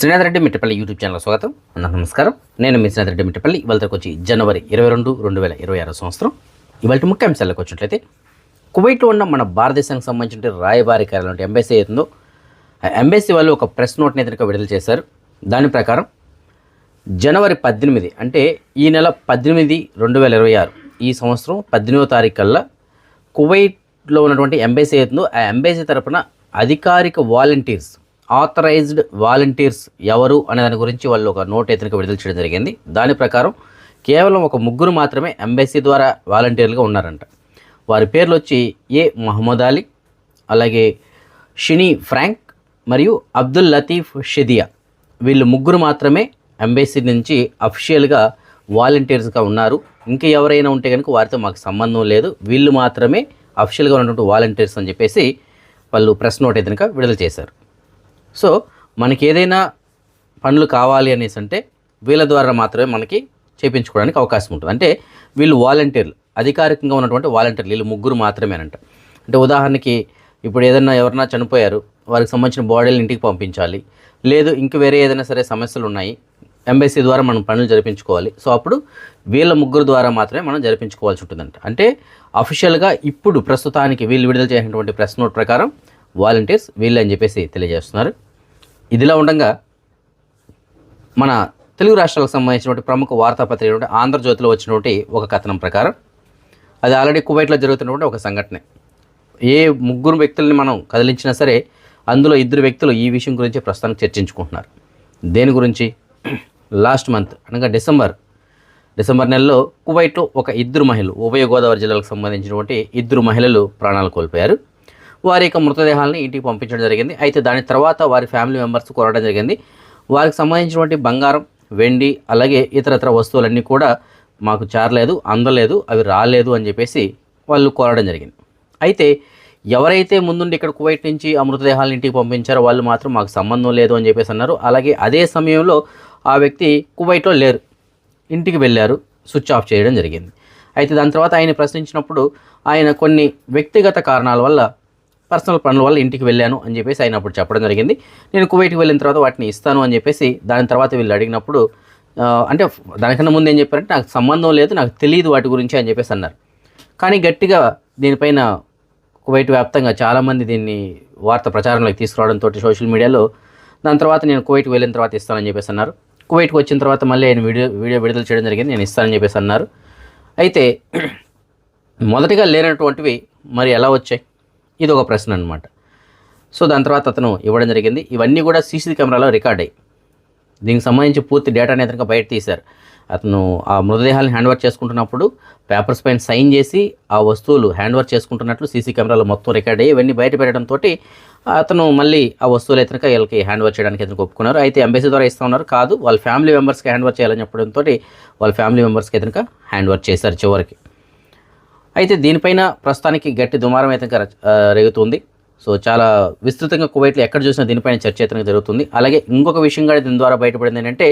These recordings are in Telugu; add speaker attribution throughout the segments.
Speaker 1: శ్రీనాథ్ రెడ్డి మిట్టపల్లి యూట్యూబ్ ఛానల్ స్వాగతం. అందరికీ నమస్కారం. నేను మీ శ్రీనాథ్ రెడ్డి మిట్టపల్లి. ఇవాళకి వచ్చి జనవరి ఇరవై రెండు రెండు వేల ఇరవై ఆరో సంవత్సరం. ఇవాళ ముఖ్య అంశాలకు వచ్చినట్లయితే కువైట్లో ఉన్న మన భారతదేశానికి సంబంధించిన రాయబారి కార్యాలయం ఎంబెసీ అవుతుందో ఆ వాళ్ళు ఒక ప్రెస్ నోట్ని ఎదురుగా విడుదల చేశారు. దాని ప్రకారం జనవరి పద్దెనిమిది అంటే ఈ నెల పద్దెనిమిది రెండు వేల ఇరవై ఆరు ఈ సంవత్సరం పద్దెనిమిదో తారీఖు కల్లా కువైట్లో ఉన్నటువంటి ఎంబెసీ అవుతుందో ఆ ఎంబెసీ తరపున అధికారిక వాలంటీర్స్ ఆథరైజ్డ్ వాలంటీర్స్ ఎవరు అనే దాని గురించి వాళ్ళు ఒక నోట్ ఎత్తునక విడుదల చేయడం జరిగింది. దాని ప్రకారం కేవలం ఒక ముగ్గురు మాత్రమే ఎంబెసీ ద్వారా వాలంటీర్లుగా ఉన్నారంట. వారి పేర్లు వచ్చి ఏ మహమ్మద్ అలీ అలాగే షినీ ఫ్రాంక్ మరియు అబ్దుల్ లతీఫ్ షెదియా. వీళ్ళు ముగ్గురు మాత్రమే ఎంబెసీ నుంచి అఫిషియల్గా వాలంటీర్స్గా ఉన్నారు. ఇంకా ఎవరైనా ఉంటే కనుక వారితో మాకు సంబంధం లేదు. వీళ్ళు మాత్రమే అఫిషియల్గా ఉన్నటువంటి వాలంటీర్స్ అని చెప్పేసి వాళ్ళు ప్రెస్ నోట్ అయితే విడుదల చేశారు. సో మనకి ఏదైనా పనులు కావాలి అనేసి అంటే వీళ్ళ ద్వారా మాత్రమే మనకి చేయించుకోవడానికి అవకాశం ఉంటుంది. అంటే వీళ్ళు వాలంటీర్లు అధికారికంగా ఉన్నటువంటి వాలంటీర్లు వీళ్ళు ముగ్గురు మాత్రమేనంట. అంటే ఉదాహరణకి ఇప్పుడు ఏదైనా ఎవరన్నా చనిపోయారు వారికి సంబంధించిన బాడీలు ఇంటికి పంపించాలి. లేదు ఇంక వేరే ఏదైనా సరే సమస్యలు ఉన్నాయి ఎంబైసీ ద్వారా మనం పనులు జరిపించుకోవాలి. సో అప్పుడు వీళ్ళ ముగ్గురు ద్వారా మాత్రమే మనం జరిపించుకోవాల్సి ఉంటుందంట. అంటే అఫీషియల్గా ఇప్పుడు ప్రస్తుతానికి వీళ్ళు విడుదల చేసినటువంటి ప్రెస్ నోట్ ప్రకారం వాలంటీర్స్ వీళ్ళు అని చెప్పేసి తెలియజేస్తున్నారు. ఇదిలా ఉండగా మన తెలుగు రాష్ట్రాలకు సంబంధించినటువంటి ప్రముఖ వార్తాపత్రిక ఆంధ్రజ్యోతిలో వచ్చినటువంటి ఒక కథనం ప్రకారం అది ఆల్రెడీ కువైట్లో జరుగుతున్నటువంటి ఒక సంఘటన. ఏ ముగ్గురు వ్యక్తుల్ని మనం కదిలించినా సరే అందులో ఇద్దరు వ్యక్తులు ఈ విషయం గురించి ప్రస్తుతానికి చర్చించుకుంటున్నారు. దేని గురించి? లాస్ట్ మంత్ అనగా డిసెంబర్. డిసెంబర్ నెలలో కువైట్లో ఒక ఇద్దరు మహిళలు ఉభయ గోదావరి జిల్లాలకు సంబంధించినటువంటి ఇద్దరు మహిళలు ప్రాణాలు కోల్పోయారు. వారి యొక్క మృతదేహాలను ఇంటికి పంపించడం జరిగింది. అయితే దాని తర్వాత వారి ఫ్యామిలీ మెంబర్స్ కోరడం జరిగింది. వారికి సంబంధించినటువంటి బంగారం వెండి అలాగే ఇతరత్ర వస్తువులన్నీ కూడా మాకు చేరలేదు అందలేదు అవి రాలేదు అని చెప్పేసి వాళ్ళు కోరడం జరిగింది. అయితే ఎవరైతే ముందుండి ఇక్కడ కువైట్ నుంచి ఆ మృతదేహాలను ఇంటికి పంపించారో వాళ్ళు మాత్రం మాకు సంబంధం లేదు అని చెప్పేసి అన్నారు. అలాగే అదే సమయంలో ఆ వ్యక్తి కువైట్లో లేరు. ఇంటికి వెళ్ళారు స్విచ్ ఆఫ్ చేయడం జరిగింది. అయితే దాని తర్వాత ఆయన ప్రశ్నించినప్పుడు ఆయన కొన్ని వ్యక్తిగత కారణాల వల్ల పర్సనల్ పనుల వల్ల ఇంటికి వెళ్ళాను అని చెప్పేసి ఆయన అప్పుడు చెప్పడం జరిగింది. నేను కువైట్కి వెళ్ళిన తర్వాత వాటిని ఇస్తాను అని చెప్పేసి దాని తర్వాత వీళ్ళు అడిగినప్పుడు అంటే దానికన్నా ముందు ఏం చెప్పారంటే నాకు సంబంధం లేదు నాకు తెలియదు వాటి గురించి అని చెప్పేసి అన్నారు. కానీ గట్టిగా దీనిపైన కువైట్ వ్యాప్తంగా చాలామంది దీన్ని వార్త ప్రచారంలోకి తీసుకురావడంతో సోషల్ మీడియాలో దాని తర్వాత నేను కువైట్కి వెళ్ళిన తర్వాత ఇస్తానని చెప్పేసి అన్నారు. కువైట్కి వచ్చిన తర్వాత మళ్ళీ ఆయన వీడియో వీడియో విడుదల చేయడం జరిగింది నేను ఇస్తానని చెప్పేసి అన్నారు. అయితే మొదటిగా లేనటువంటివి మరి ఎలా వచ్చాయి? ఇది ఒక ప్రశ్న అనమాట సో దాని తర్వాత అతను ఇవ్వడం జరిగింది. ఇవన్నీ కూడా సీసీ కెమెరాలో రికార్డ్. అయ్యి దీనికి సంబంధించి పూర్తి డేటాని అతనికి బయట తీశారు. అతను ఆ మృతదేహాలను హ్యాండ్ ఓవర్ చేసుకుంటున్నప్పుడు పేపర్స్ పైన సైన్ చేసి ఆ వస్తువులు హ్యాండ్ ఓవర్ చేసుకుంటున్నట్లు సీసీ కెమెరాలో మొత్తం రికార్డ్. అయ్యి ఇవన్నీ బయట పెట్టడంతో అతను మళ్ళీ ఆ వస్తువులు అయితే వీళ్ళకి హ్యాండ్ ఓవర్ చేయడానికి అతనికి ఒప్పుకున్నారు. అయితే ఎంబసీ ద్వారా ఇస్తా ఉన్నారు కాదు వాళ్ళ ఫ్యామిలీ మెంబర్స్కి హ్యాండ్ ఓవర్ చేయాలని చెప్పడంతో వాళ్ళ ఫ్యామిలీ మెంబర్స్కి ఎతనక హ్యాండ్ ఓవర్ చేశారు చివరికి. అయితే దీనిపైన ప్రస్తుతానికి గట్టి దుమారం అయితే రేగుతుంది. సో చాలా విస్తృతంగా కువైట్లో ఎక్కడ చూసినా దీనిపైన చర్చ అయితే జరుగుతుంది. అలాగే ఇంకొక విషయం కూడా దీని ద్వారా బయటపడింది ఏంటంటే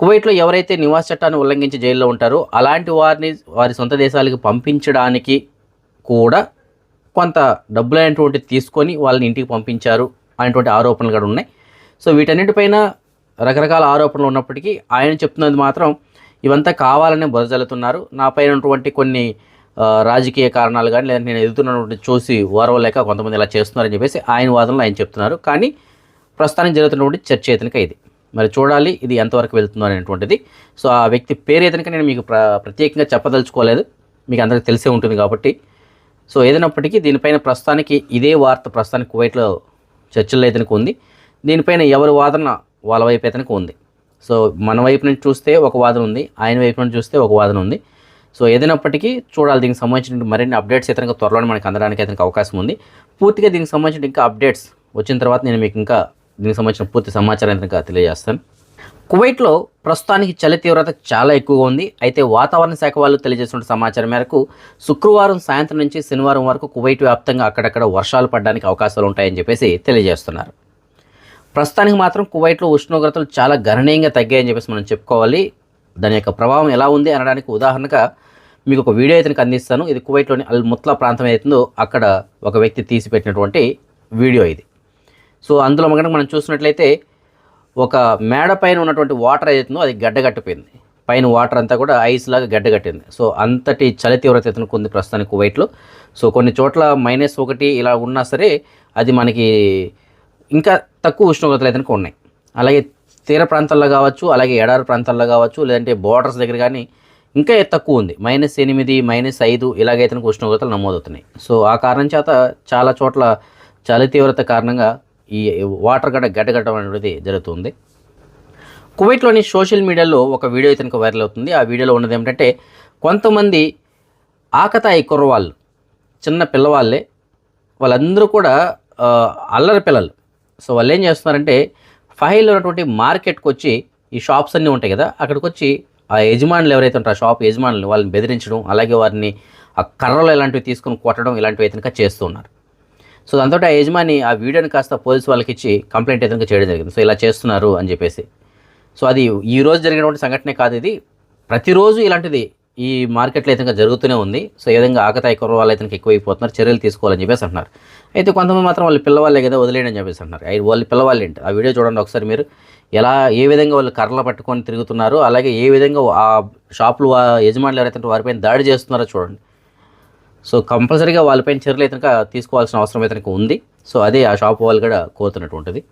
Speaker 1: కువైట్లో ఎవరైతే నివాస చట్టాన్ని ఉల్లంఘించి జైల్లో ఉంటారో అలాంటి వారిని వారి సొంత దేశాలకు పంపించడానికి కూడా కొంత డబ్బులైనటువంటి తీసుకొని వాళ్ళని ఇంటికి పంపించారు అనేటువంటి ఆరోపణలు కూడా ఉన్నాయి. సో వీటన్నిటిపైన రకరకాల ఆరోపణలు ఉన్నప్పటికీ ఆయన చెప్తున్నది మాత్రం ఇవంతా కావాలనే బురజల్లుతున్నారు నా పైన ఉన్నటువంటి కొన్ని రాజకీయ కారణాలు కానీ లేదంటే నేను ఎదుగుతున్నటువంటి చూసి ఓరవలేక కొంతమంది ఇలా చేస్తున్నారని చెప్పేసి ఆయన వాదనలు ఆయన చెప్తున్నారు. కానీ ప్రస్తుతానికి జరుగుతున్నటువంటి చర్చ ఇతనిక ఇది. మరి చూడాలి ఇది ఎంతవరకు వెళ్తుందో అనేటువంటిది. సో ఆ వ్యక్తి పేరు ఇతనిక నేను మీకు ప్ర ప్రత్యేకంగా చెప్పదలుచుకోలేదు. మీకు అందరికీ తెలిసే ఉంటుంది కాబట్టి. సో ఏదైనప్పటికీ దీనిపైన ప్రస్తుతానికి ఇదే వార్త ప్రస్తుతానికి కువైట్లో చర్చల్లో ఇతనికి ఉంది. దీనిపైన ఎవరి వాదన వాళ్ళ వైపు ఏతనికి ఉంది. సో మన వైపు నుంచి చూస్తే ఒక వాదన ఉంది. ఆయన వైపు నుంచి చూస్తే ఒక వాదన ఉంది. సో ఏదైనప్పటికీ చూడాలి దీనికి సంబంధించిన మరిన్ని అప్డేట్స్ ఇతరంగా త్వరలో మనకి అందడానికి ఇతనికి అవకాశం ఉంది. పూర్తిగా దీనికి సంబంధించిన ఇంకా అప్డేట్స్ వచ్చిన తర్వాత నేను మీకు ఇంకా దీనికి సంబంధించిన పూర్తి సమాచారం ఇంకా తెలియజేస్తాను. కువైట్లో ప్రస్తుతానికి చలి తీవ్రత చాలా ఎక్కువగా ఉంది. అయితే వాతావరణ శాఖ వాళ్ళు తెలియజేసిన సమాచారం మేరకు శుక్రవారం సాయంత్రం నుంచి శనివారం వరకు కువైట్ వ్యాప్తంగా అక్కడక్కడ వర్షాలు పడడానికి అవకాశాలు ఉంటాయని చెప్పేసి తెలియజేస్తున్నారు. ప్రస్తుతానికి మాత్రం కువైట్లో ఉష్ణోగ్రతలు చాలా గణనీయంగా తగ్గాయని చెప్పేసి మనం చెప్పుకోవాలి. దాని యొక్క ప్రభావం ఎలా ఉంది అనడానికి ఉదాహరణగా మీకు ఒక వీడియో అయితే అందిస్తాను. ఇది కువైట్లోని అల్ ముత్లా ప్రాంతం ఏదైతుందో అక్కడ ఒక వ్యక్తి తీసిపెట్టినటువంటి వీడియో ఇది. సో అందులో కనుక మనం చూసినట్లయితే ఒక మేడ పైన ఉన్నటువంటి వాటర్ ఏదైతుందో అది గడ్డగట్టిపోయింది. పైన వాటర్ అంతా కూడా ఐస్ లాగా గడ్డగట్టింది. సో అంతటి చలి తీవ్రత అయితే ప్రస్తుతానికి కువైట్లో. సో కొన్ని చోట్ల మైనస్ ఒకటి ఇలా ఉన్నా సరే అది మనకి ఇంకా తక్కువ ఉష్ణోగ్రతలు అయితే ఉన్నాయి అలాగే తీర ప్రాంతాల్లో కావచ్చు అలాగే ఎడారి ప్రాంతాల్లో కావచ్చు లేదంటే బోర్డర్స్ దగ్గర కానీ ఇంకా తక్కువ ఉంది. మైనస్ ఎనిమిది మైనస్ ఐదు ఇలాగైతే ఉష్ణోగ్రతలు నమోదవుతున్నాయి. సో ఆ కారణం చేత చాలా చోట్ల చలి తీవ్రత కారణంగా ఈ వాటర్ గడ్డ గడ్డగట్టడం అనేది జరుగుతుంది. కువైట్లోని సోషల్ మీడియాలో ఒక వీడియో అయితే వైరల్ అవుతుంది. ఆ వీడియోలో ఉన్నది ఏమిటంటే కొంతమంది ఆకతాయి కుర్రవాళ్ళు చిన్న పిల్లవాళ్ళే వాళ్ళందరూ కూడా అల్లరి పిల్లలు. సో వాళ్ళు ఏం చేస్తున్నారంటే ఫైల్ ఉన్నటువంటి మార్కెట్కి వచ్చి ఈ షాప్స్ అన్నీ ఉంటాయి కదా అక్కడికి వచ్చి ఆ యజమానులు ఎవరైతే ఉంటారో షాప్ యజమానులు వాళ్ళని బెదిరించడం అలాగే వారిని ఆ కర్రలు ఇలాంటివి తీసుకొని కొట్టడం ఇలాంటివి అయితే కనుక చేస్తూ ఉన్నారు. సో దాంతో ఆ యజమాని ఆ వీడియోని కాస్త పోలీసు వాళ్ళకి ఇచ్చి కంప్లైంట్ అయితే చేయడం జరిగింది. సో ఇలా చేస్తున్నారు అని చెప్పేసి. సో అది ఈ రోజు జరిగినటువంటి సంఘటనే కాదు ఇది. ప్రతిరోజు ఇలాంటిది ఈ మార్కెట్లో అయితే జరుగుతూనే ఉంది. సో ఈ విధంగా ఆకతాయి కుర్ర వాళ్ళు అయితే ఎక్కువైపోతున్నారు చర్యలు తీసుకోవాలని చెప్పేసి అంటున్నారు. అయితే కొంతమంది మాత్రం వాళ్ళు పిల్లవాళ్ళే కదా వదిలేయని చెప్పేసి అంటున్నారు. అయి వాళ్ళు పిల్లవాళ్ళు ఏంటి? ఆ వీడియో చూడండి ఒకసారి మీరు. ఎలా ఏ విధంగా వాళ్ళు కర్రలు పట్టుకొని తిరుగుతున్నారు అలాగే ఏ విధంగా ఆ షాపులు ఆ యజమానులు ఎవరైతే వారిపైన దాడి చేస్తున్నారో చూడండి. సో కంపల్సరీగా వాళ్ళపైన చర్యలు అయితే తీసుకోవాల్సిన అవసరం అయితే ఉంది. సో అదే ఆ షాప్ వాళ్ళు కూడా కోరుతున్నటువంటిది.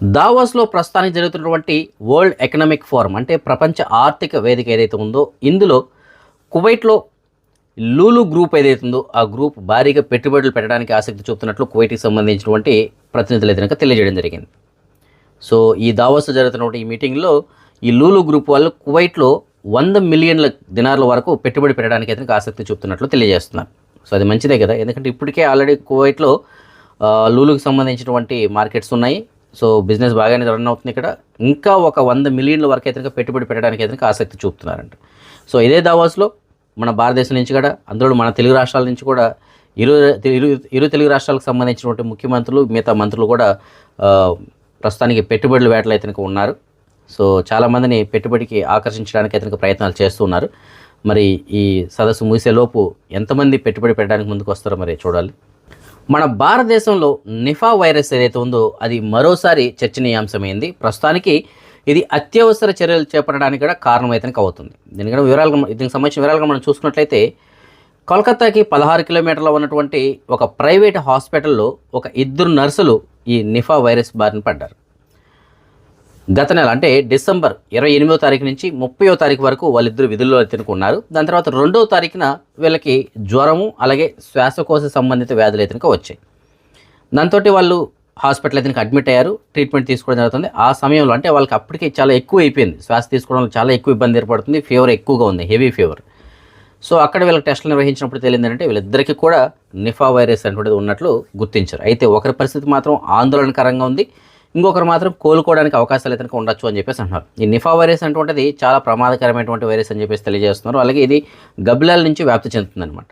Speaker 1: దావోస్లో ప్రస్తుతానికి జరుగుతున్నటువంటి వరల్డ్ ఎకనామిక్ ఫోరం అంటే ప్రపంచ ఆర్థిక వేదిక ఏదైతే ఉందో ఇందులో కువైట్లో లూలు గ్రూప్ ఏదైతే ఉందో ఆ గ్రూప్ భారీగా పెట్టుబడులు పెట్టడానికి ఆసక్తి చూపుతున్నట్లు కువైట్కి సంబంధించినటువంటి ప్రతినిధులు అయితే తెలియజేయడం జరిగింది. సో ఈ దావోస్లో జరుగుతున్నటువంటి ఈ మీటింగ్లో ఈ లూలు గ్రూప్ వాళ్ళు కువైట్లో వంద మిలియన్ల దినార్ల వరకు పెట్టుబడి పెట్టడానికి అయితే ఆసక్తి చూపుతున్నట్లు తెలియజేస్తున్నారు. సో అది మంచిదే కదా ఎందుకంటే ఇప్పటికే ఆల్రెడీ కువైట్లో లూలుకి సంబంధించినటువంటి మార్కెట్స్ ఉన్నాయి. సో బిజినెస్ బాగానే రన్ అవుతుంది ఇక్కడ. ఇంకా ఒక వంద మిలియన్ల వరకు అయితే పెట్టుబడి పెట్టడానికి అయితే ఆసక్తి చూపుతున్నారంట. సో ఇదే దావాస్లో మన భారతదేశం నుంచి కూడా అందులో మన తెలుగు రాష్ట్రాల నుంచి కూడా ఇరు ఇరు ఇరు తెలుగు రాష్ట్రాలకు సంబంధించినటువంటి ముఖ్యమంత్రులు మిగతా మంత్రులు కూడా ప్రస్తుతానికి పెట్టుబడుల వేటలు అయితే ఉన్నారు. సో చాలామందిని పెట్టుబడికి ఆకర్షించడానికి అయితే ప్రయత్నాలు చేస్తున్నారు మరి ఈ సదస్సు ముగిసేలోపు ఎంతమంది పెట్టుబడి పెట్టడానికి ముందుకు వస్తారో మరి చూడాలి. మన భారతదేశంలో నిఫా వైరస్ ఏదైతే ఉందో అది మరోసారి చర్చనీయాంశమైంది. ప్రస్తుతానికి ఇది అత్యవసర చర్యలు చేపట్టడానికి కూడా కారణమైతేనే అవుతుంది. దీనికన్నా వివరాలుగా దీనికి సంబంధించిన వివరాలుగా మనం చూసుకున్నట్లయితే కోల్కతాకి పదహారు కిలోమీటర్ల ఉన్నటువంటి ఒక ప్రైవేట్ హాస్పిటల్లో ఒక ఇద్దరు నర్సులు ఈ నిఫా వైరస్ బారిన పడ్డారు. గత నెల అంటే డిసెంబర్ ఇరవై ఎనిమిదో తారీఖు నుంచి ముప్పయో తారీఖు వరకు వాళ్ళిద్దరు విధుల్లో ఎత్తుకున్నారు దాని తర్వాత రెండో తారీఖున వీళ్ళకి జ్వరము అలాగే శ్వాసకోశ సంబంధిత వ్యాధులు ఎత్తుక వచ్చాయి. దాంతో వాళ్ళు హాస్పిటల్ అయితే అడ్మిట్ అయ్యారు ట్రీట్మెంట్ తీసుకోవడం జరుగుతుంది. ఆ సమయంలో అంటే వాళ్ళకి అప్పటికే చాలా ఎక్కువ అయిపోయింది. శ్వాస తీసుకోవడంలో చాలా ఎక్కువ ఇబ్బంది ఏర్పడుతుంది ఫీవర్ ఎక్కువగా ఉంది హెవీ ఫీవర్. సో అక్కడ వీళ్ళకి టెస్టులు నిర్వహించినప్పుడు తెలియదు వీళ్ళిద్దరికీ కూడా నిఫా వైరస్ అనేటువంటిది ఉన్నట్లు గుర్తించారు. అయితే ఒకరి పరిస్థితి మాత్రం ఆందోళనకరంగా ఉంది. ఇంకొకరు మాత్రం కోలుకోవడానికి అవకాశాలు అయితే ఉండొచ్చు అని చెప్పేసి అంటున్నారు. ఈ నిఫా వైరస్ అనేటువంటిది చాలా ప్రమాదకరమైనటువంటి వైరస్ అని చెప్పేసి తెలియజేస్తున్నారు. అలాగే ఇది గబ్బిలాల నుంచి వ్యాప్తి చెందుతుందన్నమాట.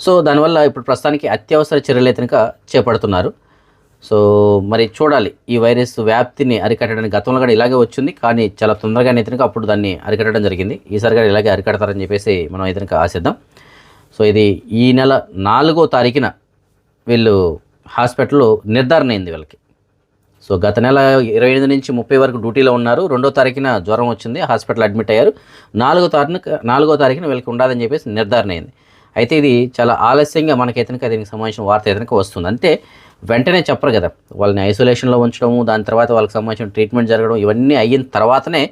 Speaker 1: సో దానివల్ల ఇప్పుడు ప్రస్తుతానికి అత్యవసర చర్యలు అయితే చేపడుతున్నారు. సో మరి చూడాలి. ఈ వైరస్ వ్యాప్తిని అరికట్టడానికి గతంలో కూడా ఇలాగే వచ్చింది. కానీ చాలా తొందరగా అయితే అప్పుడు దాన్ని అరికట్టడం జరిగింది. ఈసారి కూడా ఇలాగే అరికడతారని చెప్పేసి మనం అయితే ఆశిద్దాం. సో ఇది ఈ నెల నాలుగో తారీఖున వీళ్ళు హాస్పిటల్లో నిర్ధారణ అయింది వీళ్ళకి. సో గత నెల ఇరవై ఎనిమిది నుంచి ముప్పై వరకు డ్యూటీలో ఉన్నారు. రెండో తారీఖున జ్వరం వచ్చింది. హాస్పిటల్ అడ్మిట్ అయ్యారు. నాలుగో తారీఖు నాలుగో తారీఖున వీళ్ళకి ఉండాలని చెప్పేసి నిర్ధారణ అయింది. అయితే ఇది చాలా ఆలస్యంగా మనకైతే దీనికి సంబంధించిన వార్త అయితే వస్తుంది. అంటే వెంటనే చెప్పరు కదా. వాళ్ళని ఐసోలేషన్లో ఉంచడము దాని తర్వాత వాళ్ళకి సంబంధించిన ట్రీట్మెంట్ జరగడం ఇవన్నీ అయిన తర్వాతనే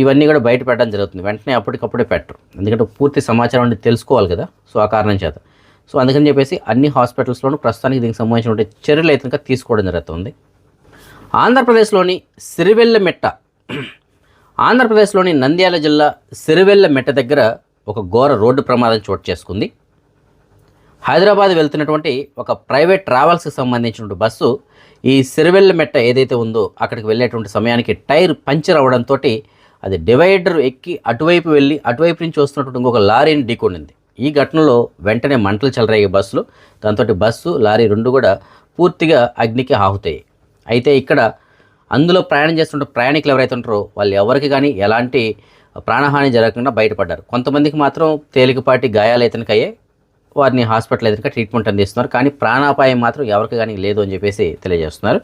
Speaker 1: ఇవన్నీ కూడా బయట పెట్టడం జరుగుతుంది. వెంటనే అప్పటికప్పుడే పెట్టరు. ఎందుకంటే పూర్తి సమాచారం అనేది తెలుసుకోవాలి కదా. సో ఆ కారణం చేత. సో అందుకని చెప్పేసి అన్ని హాస్పిటల్స్లోనూ ప్రస్తుతానికి దీనికి సంబంధించిన చర్యలు అయితే తీసుకోవడం జరుగుతుంది. ఆంధ్రప్రదేశ్లోని సిరివెల్లమెట్ట ఆంధ్రప్రదేశ్లోని నంద్యాల జిల్లా సిరివెల్లమెట్ట దగ్గర ఒక ఘోర రోడ్డు ప్రమాదం చోటు చేసుకుంది. హైదరాబాద్ వెళ్తున్నటువంటి ఒక ప్రైవేట్ ట్రావెల్స్కి సంబంధించినటువంటి బస్సు ఈ సిరివెల్లమెట్ట ఏదైతే ఉందో అక్కడికి వెళ్ళేటువంటి సమయానికి టైర్ పంచర్ అవడంతో అది డివైడర్ ఎక్కి అటువైపు వెళ్ళి అటువైపు నుంచి వస్తున్నటువంటి ఇంకొక లారీని ఢీకొనింది. ఈ ఘటనలో వెంటనే మంటలు చెలరేగే బస్సులు. దాంతో బస్సు లారీ రెండు కూడా పూర్తిగా అగ్నికి ఆహుతాయి అయితే ఇక్కడ అందులో ప్రయాణం చేస్తుంటే ప్రయాణికులు ఎవరైతే ఉంటారో వాళ్ళు ఎవరికి కానీ ఎలాంటి ప్రాణహాని జరగకుండా బయటపడ్డారు. కొంతమందికి మాత్రం తేలికపాటి గాయాలు అయితే అయ్యాయి వారిని హాస్పిటల్ అయితే ట్రీట్మెంట్ అందిస్తున్నారు. కానీ ప్రాణాపాయం మాత్రం ఎవరికి కానీ లేదు అని చెప్పేసి తెలియజేస్తున్నారు.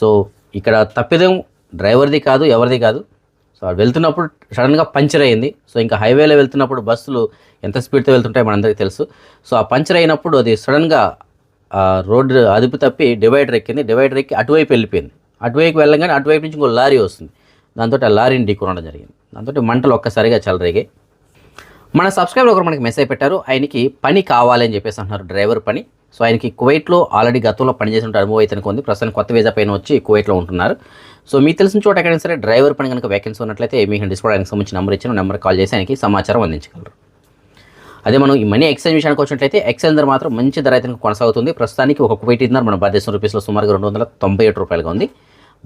Speaker 1: సో ఇక్కడ తప్పిదం డ్రైవర్ది కాదు ఎవరిది కాదు. సో అది వెళ్తున్నప్పుడు సడన్గా పంచర్ అయింది సో ఇంకా హైవేలో వెళ్తున్నప్పుడు బస్సులు ఎంత స్పీడ్తో వెళ్తుంటాయో మనందరికీ తెలుసు. సో ఆ పంచర్ అయినప్పుడు అది సడన్గా రోడ్డు అదుపు తప్పి డివైడర్ ఎక్కింది. డివైడర్ ఎక్కి అటువైపు వెళ్ళిపోయింది. అటువైపు వెళ్ళగానే అటువైపు నుంచి ఇంకో లారీ వస్తుంది. దాంతో ఆ లారీని ఢీకొనడం జరిగింది. దాంతో మంటలు ఒక్కసారిగా చెలరేగాయి మన సబ్స్క్రైబర్ ఒకరు మనకి మెసేజ్ పెట్టారు. ఆయనకి పని కావాలని చెప్పేసి అంటున్నారు డ్రైవర్ పని. సో ఆయనకి కువైట్లో ఆల్రెడీ గతంలో పనిచేసిన అనుభవం అయితే ఉంది ప్రస్తుతం కొత్త వీజా పైన వచ్చి కువైట్లో ఉంటున్నారు. సో మీకు తెలిసిన చోట ఎక్కడైనా సరే డ్రైవర్ పని కనుక వేకెన్సీ ఉన్నట్లయితే మీకు డిస్కౌంట్ ఆయనకు సంబంధించిన నెంబర్ ఇచ్చిన నెంబర్ కాల్ చేసి ఆయనకి సమాచారం అందించగలరు. అదే మనం ఈ మనీ ఎక్స్చేంజ్ విషయానికి వచ్చినట్లయితే ఎక్స్చేంజ్ ధర మాత్రం మంచి ధర అయితే కొనసాగుతుంది. ప్రస్తుతానికి ఒక కువైట్ దినార్ మన భారతదేశం రూపీస్లో సుమారుగా రెండు వందల తొంభై ఏడు రూపాయలుగా ఉంది.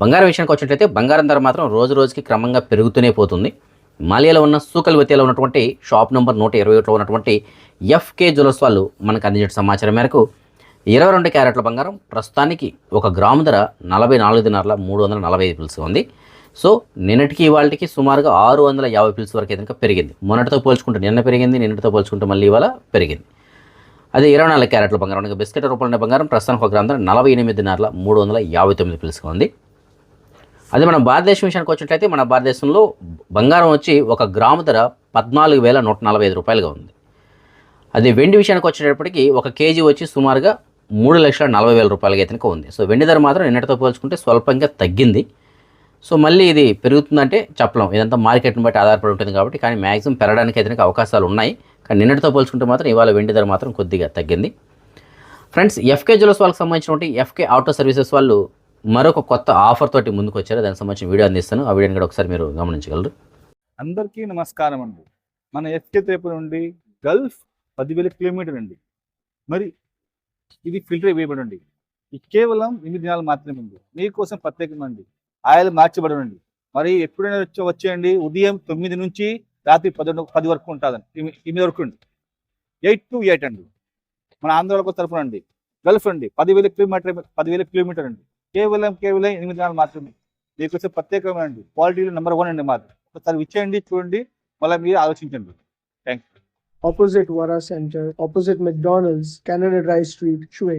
Speaker 1: బంగారం విషయానికి వచ్చినట్లయితే బంగారం ధర మాత్రం రోజు రోజుకి క్రమంగా పెరుగుతూనే పోతుంది. మాలియాలో ఉన్న సూకల్వతిలో ఉన్నటువంటి షాప్ నెంబర్ నూట ఇరవై ఒకటిలో ఉన్నటువంటి ఎఫ్కే జ్యువెల్స్ వాళ్ళు మనకు అందించిన సమాచారం మేరకు ఇరవై రెండు క్యారెట్ల బంగారం ప్రస్తుతానికి ఒక గ్రాము ధర నలభై నాలుగు దినార్ల మూడు వందల నలభై ఐదు పిల్స్ ఉంది. సో నిన్నటికి ఇవాళకి సుమారుగా ఆరు వందల యాభై పిల్స్ వరకు అయితే పెరిగింది. మొన్నటితో పోల్చుకుంటే నిన్న పెరిగింది నిన్నటితో పోల్చుకుంటే మళ్ళీ ఇవాళ పెరిగింది. అదే ఇరవై నాలుగు క్యారెట్ల బంగారం బిస్కెట్ రూపంలో బంగారం ప్రస్తుతానికి ఒక గ్రామ ధర నలభై ఎనిమిది దినార్ల మూడు వందల యాభై తొమ్మిది పిల్స్గా ఉంది. అదే మన భారతదేశం విషయానికి వచ్చినట్లయితే మన భారతదేశంలో బంగారం వచ్చి ఒక గ్రాము ధర పద్నాలుగు వేల నూట నలభై ఐదు రూపాయలుగా ఉంది. అదే వెండి విషయానికి వచ్చేటప్పటికి ఒక కేజీ వచ్చి సుమారుగా మూడు లక్షల నలభై వేల రూపాయలకి అయితే ఉంది. సో వెండి ధర మాత్రం నిన్నటితో పోల్చుకుంటే స్వల్పంగా తగ్గింది. సో మళ్ళీ ఇది పెరుగుతుందంటే చెప్పలేం. ఇదంతా మార్కెట్ని బట్టి ఆధారపడి ఉంటుంది కాబట్టి కానీ మ్యాక్సిమం పెరగడానికి అయితే అవకాశాలు ఉన్నాయి. కానీ నిన్నటితో పోల్చుకుంటే మాత్రం ఇవాళ వెండి ధర మాత్రం కొద్దిగా తగ్గింది. ఫ్రెండ్స్ ఎఫ్కే జ్యువెలర్స్ వాళ్ళకి సంబంధించినటువంటి ఎఫ్కే ఆటో సర్వీసెస్ వాళ్ళు మరొక కొత్త ఆఫర్ తోటి ముందుకు వచ్చారు దానికి సంబంధించిన వీడియో అందిస్తాను. ఆ వీడియోని కూడా ఒకసారి మీరు గమనించగలరు.
Speaker 2: అందరికీ నమస్కారం అండి. మన ఎఫ్కే తేపు నుండి గల్ఫ్ పదివేల కిలోమీటర్ అండి. మరి ఇది ఫిల్టర్ వేయబడండి ఇది కేవలం ఎనిమిది దినాలు మాత్రమే ఉంది. మీకోసం ప్రత్యేకమండి. ఆయిల్ మార్చబడండి మరి ఎప్పుడైనా వచ్చి వచ్చేయండి ఉదయం తొమ్మిది నుంచి రాత్రి పదకొండు పది వరకు ఉంటుందండి. ఎనిమిది వరకు అండి ఎయిట్ టు ఎయిట్ అండి. మన ఆంధ్రలో తరపున అండి. గల్ఫ్ అండి. పదివేల కిలోమీటర్ పదివేల కిలోమీటర్ అండి. కేవలం కేవలం ఎనిమిది నాలుగు మాత్రమే. మీకోసం ప్రత్యేకమైన అండి. క్వాలిటీలో నెంబర్ వన్ అండి మాది. ఒకసారి ఇచ్చేయండి చూడండి. మళ్ళీ మీరు ఆలోచించండి. Thank you
Speaker 3: opposite Vara Center, opposite McDonald's, Canada Dry Street, shoe